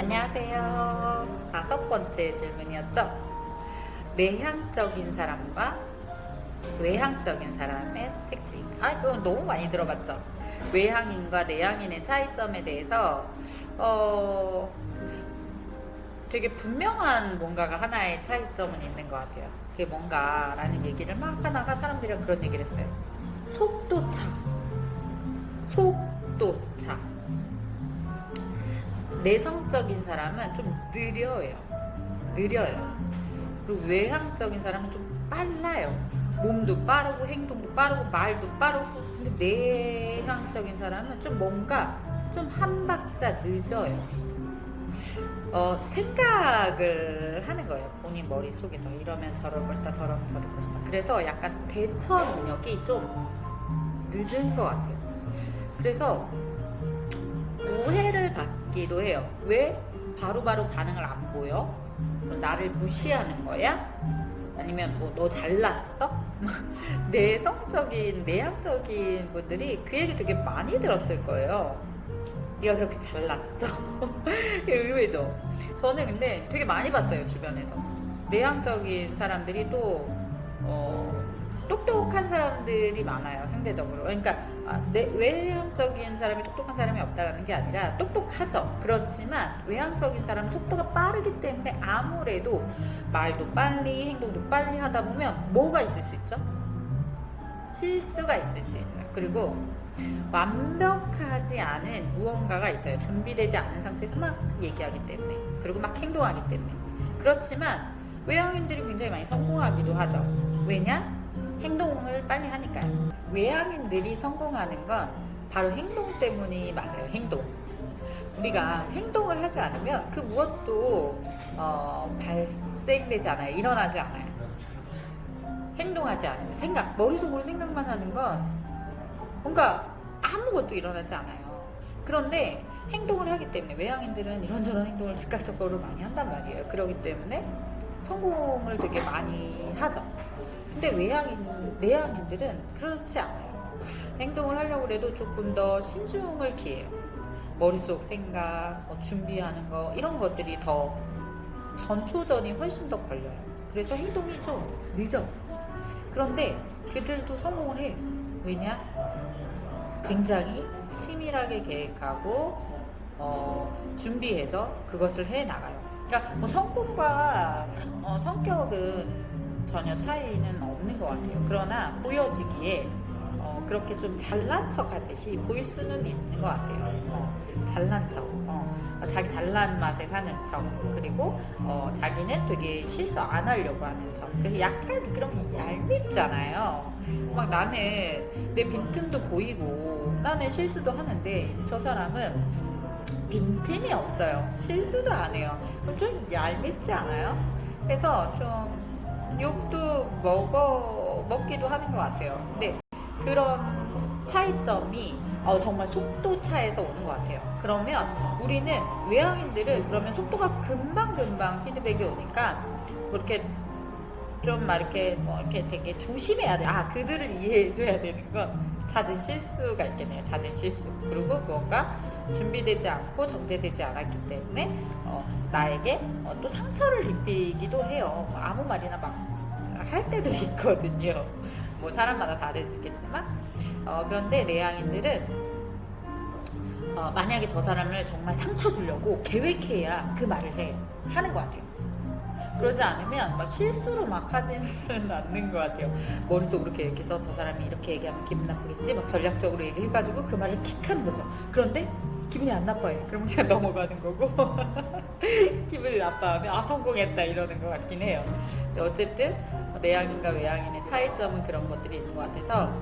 안녕하세요. 다섯 번째 질문이었죠. 내향적인 사람과 외향적인 사람의 특징. 아, 이거 너무 많이 들어봤죠. 외향인과 내향인의 차이점에 대해서 어 되게 분명한 뭔가가 하나의 차이점은 있는 것 같아요. 그게 뭔가라는 얘기를 막 하다가 사람들이랑 그런 얘기를 했어요. 속도차. 속도차. 내성적인 사람은 좀 느려요. 느려요. 그리고 외향적인 사람은 좀 빨라요. 몸도 빠르고 행동도 빠르고 말도 빠르고 근데 내향적인 사람은 좀 뭔가 좀 한 박자 늦어요. 어, 생각을 하는 거예요. 본인 머릿속에서 이러면 저럴 것이다, 저러면 저럴 것이다. 그래서 약간 대처 능력이 좀 늦은 것 같아요. 그래서 오해 를 받기도 해요. 왜 바로 바로 반응을 안 보여? 뭐 나를 무시하는 거야? 아니면 뭐 너 잘났어? 내성적인 내향적인 분들이 그 얘기 되게 많이 들었을 거예요. 네가 그렇게 잘났어. 의외죠. 저는 근데 되게 많이 봤어요 주변에서 내향적인 사람들이 또 어, 똑똑한 사람들이 많아요 상대적으로. 그러니까 아, 내, 외향적인 사람이 똑똑한 사람이 없다라는 게 아니라 똑똑하죠. 그렇지만 외향적인 사람은 속도가 빠르기 때문에 아무래도 말도 빨리 행동도 빨리 하다 보면 뭐가 있을 수 있죠? 실수가 있을 수 있어요. 그리고 완벽하지 않은 무언가가 있어요. 준비되지 않은 상태에서 막 얘기하기 때문에. 그리고 막 행동하기 때문에. 그렇지만 외향인들이 굉장히 많이 성공하기도 하죠. 왜냐? 행동을 빨리 하니까요. 외향인들이 성공하는 건 바로 행동 때문이 맞아요. 행동. 우리가 행동을 하지 않으면 그 무엇도 어, 발생되지 않아요. 일어나지 않아요. 행동하지 않으면 생각, 머릿속으로 생각만 하는 건 뭔가 아무것도 일어나지 않아요. 그런데 행동을 하기 때문에 외향인들은 이런저런 행동을 즉각적으로 많이 한단 말이에요. 그러기 때문에 성공을 되게 많이 하죠. 근데 외향인, 내향인들은 그렇지 않아요. 행동을 하려고 해도 조금 더 신중을 기해요. 머릿속 생각, 뭐 준비하는 거, 이런 것들이 더 전초전이 훨씬 더 걸려요. 그래서 행동이 좀 늦어. 그런데 그들도 성공을 해요. 왜냐? 굉장히 치밀하게 계획하고 어, 준비해서 그것을 해 나가요. 그러니까 뭐 성격과 어, 성격은 전혀 차이는 없는 것 같아요. 그러나 보여지기에 어, 그렇게 좀 잘난 척 하듯이 보일 수는 있는 것 같아요. 어, 잘난 척. 어, 자기 잘난 맛에 사는 척. 그리고 어, 자기는 되게 실수 안 하려고 하는 척. 그래서 약간 그럼 얄밉잖아요. 막 나는 내 빈틈도 보이고 나는 실수도 하는데 저 사람은 빈틈이 없어요. 실수도 안 해요. 좀 얄밉지 않아요? 그래서 좀 욕도 먹어 먹기도 하는 것 같아요. 근데 그런 차이점이 어, 정말 속도 차에서 오는 것 같아요. 그러면 우리는 외향인들은 그러면 속도가 금방 금방 피드백이 오니까 뭐 이렇게 좀막 이렇게 뭐 이렇게 되게 조심해야 돼. 아 그들을 이해해줘야 되는 건 잦은 실수가 있겠네요. 잦은 실수. 그리고 무언가 준비되지 않고 정제되지 않았기 때문에 어, 나에게 어, 또 상처를 입히기도 해요. 뭐 아무 말이나 막 할 때도 있거든요. 뭐 사람마다 다르겠지만 어, 그런데 내향인들은 어, 만약에 저 사람을 정말 상처 주려고 계획해야 그 말을 해 하는 것 같아요. 그러지 않으면 막 실수로 막 하지는 않는 것 같아요. 머릿속으로 계획해서 저 사람이 이렇게 얘기하면 기분 나쁘겠지? 막 전략적으로 얘기해가지고 그 말을 틱 하는 거죠. 그런데 기분이 안 나빠요. 그럼 그냥 넘어가는 거고. 기분이 나빠하면 아, 성공했다 이러는 것 같긴 해요. 어쨌든 내향인과 외향인의 차이점은 그런 것들이 있는 것 같아서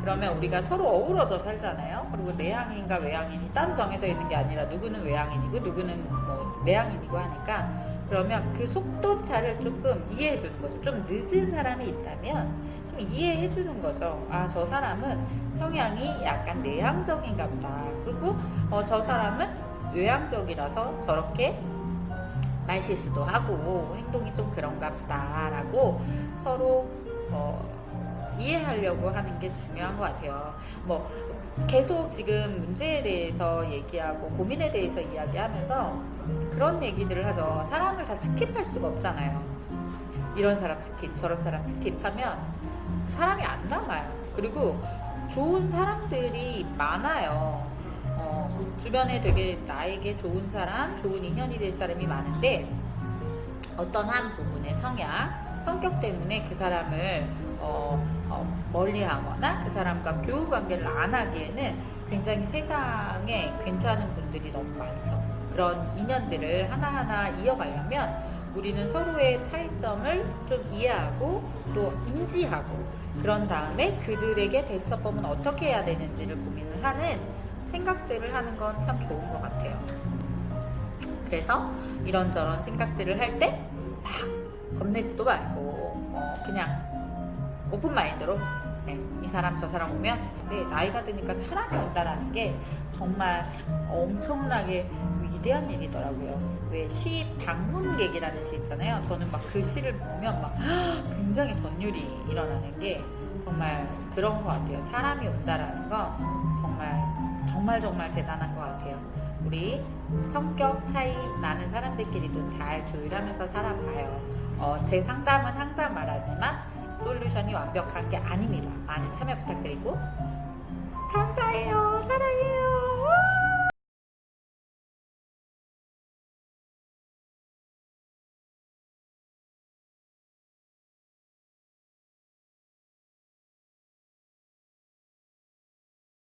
그러면 우리가 서로 어우러져 살잖아요. 그리고 내향인과 외향인이 따로 정해져 있는 게 아니라 누구는 외향인이고 누구는 뭐 내향인이고 하니까 그러면 그 속도 차를 조금 이해해 주는 거죠. 좀 늦은 사람이 있다면 좀 이해해 주는 거죠. 아, 저 사람은 성향이 약간 내향적인가 보다. 그리고 어, 저 사람은 외향적이라서 저렇게 말실수도 하고 행동이 좀 그런가 보다라고 서로 어, 이해하려고 하는 게 중요한 것 같아요. 뭐 계속 지금 문제에 대해서 얘기하고 고민에 대해서 이야기하면서 그런 얘기들을 하죠. 사람을 다 스킵할 수가 없잖아요. 이런 사람 스킵, 저런 사람 스킵하면 사람이 안 남아요. 그리고 좋은 사람들이 많아요. 어, 주변에 되게 나에게 좋은 사람, 좋은 인연이 될 사람이 많은데 어떤 한 부분의 성향, 성격 때문에 그 사람을 어, 어, 멀리하거나 그 사람과 교우 관계를 안 하기에는 굉장히 세상에 괜찮은 분들이 너무 많죠. 그런 인연들을 하나하나 이어가려면 우리는 서로의 차이점을 좀 이해하고 또 인지하고 그런 다음에 그들에게 대처법은 어떻게 해야 되는지를 고민을 하는 생각들을 하는 건 참 좋은 것 같아요. 그래서 이런저런 생각들을 할 때 막 겁내지도 말고 어, 그냥 오픈 마인드로 네, 이 사람 저 사람 오면 네, 나이가 드니까 사람이 온다라는 게 정말 엄청나게 위대한 일이더라고요. 왜 시 방문객이라는 시 있잖아요. 저는 막 그 시를 보면 막 굉장히 전율이 일어나는 게 정말 그런 것 같아요. 사람이 온다라는 건 정말 정말 정말 대단한 것 같아요. 우리 성격 차이 나는 사람들끼리도 잘 조율하면서 살아봐요. 어, 제 상담은 항상 말하지만 솔루션이 완벽한 게 아닙니다. 많은 참여 부탁드리고 감사해요. 사랑해요. 우!